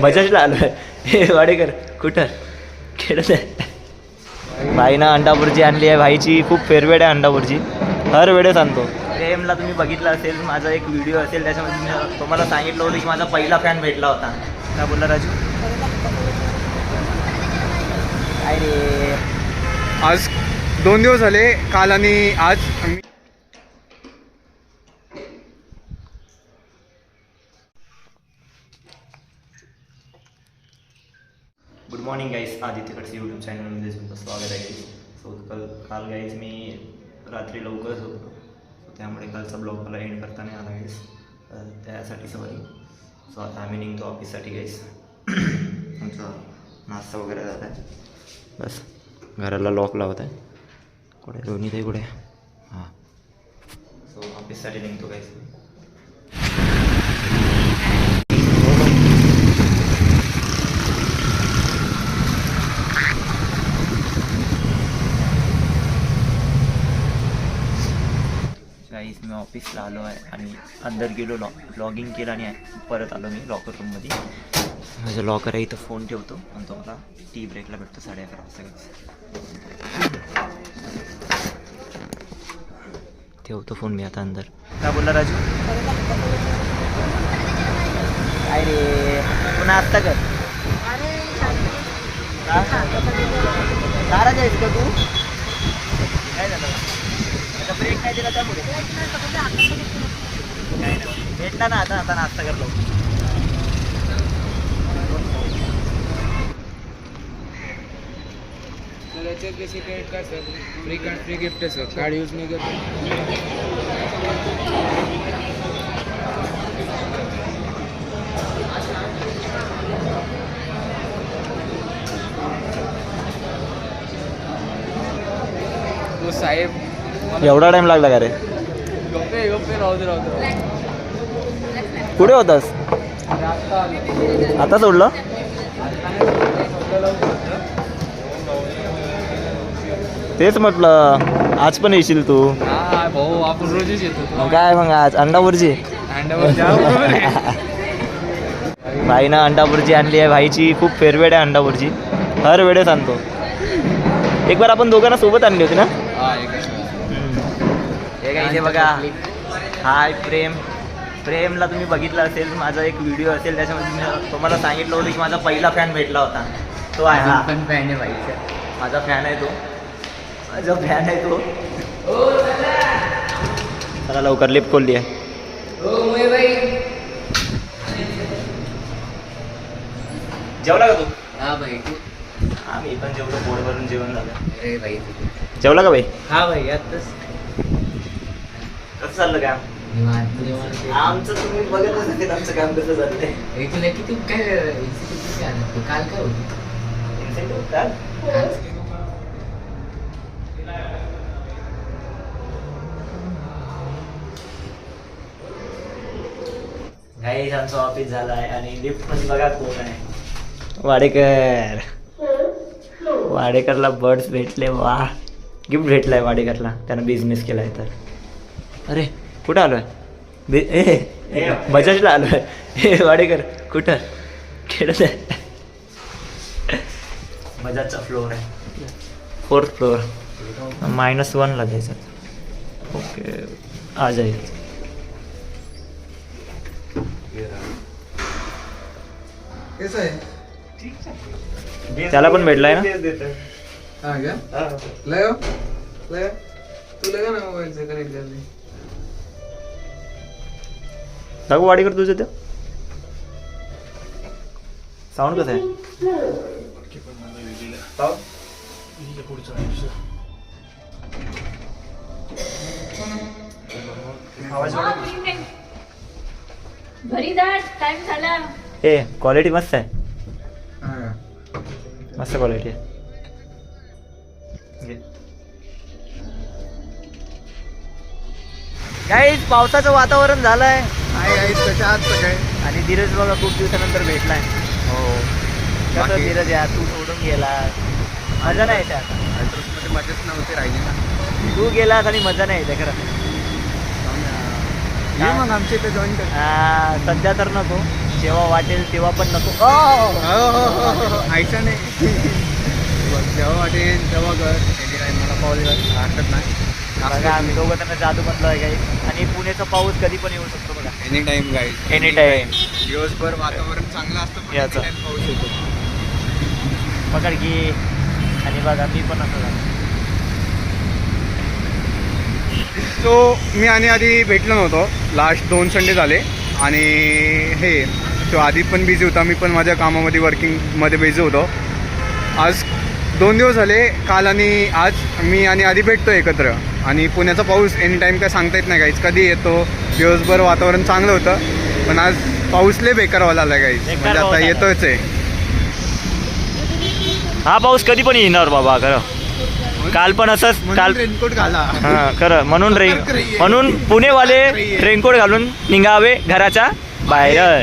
बजाजला आलोय हे वाडेकर कुठं? खेळत आहे. भाईनं अंडापूरची आणली आहे. भाईची खूप फेरवेड आहे अंडापूरची. हर वेळेस आणतो. प्रेमला तुम्ही बघितलं असेल माझा एक व्हिडिओ असेल त्याच्यामध्ये मी तुम्हाला सांगितलं होतं की माझा पहिला फॅन भेटला होता. काय बोलला राजू? अरे आज दोन दिवस झाले काल आणि आज. गुड मॉर्निंग गाईस आदित्यकडचे यूट्यूब चॅनलमध्ये तुमचं स्वागत आहे. सो काल काल गाईज मी रात्री लवकरच होतो सो त्यामुळे कालचा ब्लॉग मला एंड करता नाही आला गाईस त्यासाठी सॉरी सो आता आम्ही निघतो ऑफिससाठी गाईस आमचा नाश्ता वगैरे झाला. आहे बस. घराला लॉक लावत आहे. कुठे? दोन्ही ते कुठे? हां. सो ऑफिससाठी निघतो गाईस गाईस मी ऑफिसला आलो आहे आणि अंदर गेलो लॉ लॉगिंग केलं आणि परत आलो मी लॉकर रूममध्ये माझं लॉकर आहे इथं फोन ठेवतो आणि तो मला टी ब्रेकला भेटतो साडे अकरा वाजता ठेवतो फोन मी आता अंदर काय बोलला राजू काय रे पुन्हा आत्ता कर नाराज आहेस का तू काय झालं आता ब्रेक नाही दिला त्यामुळे. काय नाही. भेटला ना आता आता नाश्ता करलो सर याच्यात कशी credit card sir free card free gift आहे सर कार्ड यूज नाही करतो. हो, साहेब. एवढा टाइम लागला का रे? कुठे होतास. आता सोडलं. तेच म्हटलं आज पण येशील तू. हा भाऊ आपण रोजच येतो. मग काय मग आज? अंडा भुर्जी अंड्यावर जा बरोबर आहे. भाईनं अंडा भुर्जी आणली आहे. भाईची खूप फेवरेट आहे अंडा भुर्जी हर वेळेस आणतो. एक बार आपण दोघांना सोबत आणली होती ना? हा. हे काय इथे बघा हाय प्रेम प्रेमला तुम्ही बघितलं असेल माझा एक व्हिडिओ असेल त्याच्यामध्ये मी तुम्हाला सांगितलं होतं की माझा पहिला फॅन भेटला होता. तो आहे हा. पण फॅन आहे बाईचा माझा फॅन आहे तो. माझा फॅन आहे तो. चला. लवकर लिफ्ट खोलली आहे हो बाई जेवला का तू? हा भाई. तू? हा मी पण जेवलो पोट भरून जेवण झालं. अरे भाई तू. जेवला का भाई? हा भाई आत्ताच. कसं चाललं काम? आमचं तुम्ही बघतच असेल आमचं काम कसं चाललंय? हे तुला किती काय किती काय आलं? तू काल काय होती? Incentive का? काल? काही आमचं ऑफिस झालं आहे आणि लिफ्टमध्ये बघा कोण आहे. वाडेकर. वाडेकरला बर्ड्स भेटले वा. गिफ्ट भेटलाय वाडेकरला. त्यानं बिझनेस केलाय तर. अरे कुठं आलोय? बि ए बजाजला आलोय. हे वाडेकर कुठं? खेळत आहे. बजाजचा फ्लोअर आहे. फोर्थ फ्लोअर मायनस वनला जायचं. ओके आ जाईल कसं आहे त्याला पण भेटलाय ना? हा लय हो? लय तुला का ना मोबाईलचं कनेक्ट झाले दाखव वाडीकर तुझं त्या. साऊंड कसं आहे? ए क्वालिटी मस्त आहे. मस्त क्वालिटी आहे. काहीच पावसाचं वातावरण झालंय. आहे आहे कशा आहात सगळे आणि धीरज बघा खूप दिवसानंतर भेटलाय. हो. कसं बाकी? धीरज या तू सोडून गेला. मजा नाही येते आता. मजाच नव्हती राहिली ना. तू गेलास आणि मजा नाही येते खरं. ये मग आमच्या इथे जॉईन कर. आ, सध्या तर नको. जेव्हा वाटेल तेव्हा पण नको. अ! ऐसा नाही. बघ, जेव्हा वाटेल तेव्हा कर. एनी टाइम मला पाऊल कर हरकत नाही. बघा आम्ही दोघं त्यांना जादू म्हटलं आहे काही. आणि पुण्याचा पाऊस कधी पण येऊ शकतो बघा. Any time guide any time दिवसभर वातावरण चांगलं असतं पण याचं. anytime पाऊस येतो. पकड की. आणि बघा मी पण असं झालं. तो मी आणि आधी भेटलो नव्हतो. लास्ट दोन संडे झाले. आणि हे तो आधी पण बिझी होता मी पण माझ्या कामामध्ये वर्किंगमध्ये बिझी होतो. आज दोन दिवस झाले काल आणि आज मी आणि आधी भेटतो एकत्र. आणि पुण्याचा पाऊस एनी टाईम काय सांगता येत नाही काहीच कधी येतो दिवसभर वातावरण चांगलं होतं पण आज पाऊस लय बेकारवाला आला काहीच बेकार म्हणजे आता. येतोच आहे. हा पाऊस कधी पण येणार बाबा खरं. काल पण असंच काल रेनकोट घाला. हा खरं म्हणून रे म्हणून पुणेवाले रेनकोट घालून निघावे घराच्या बाहेर.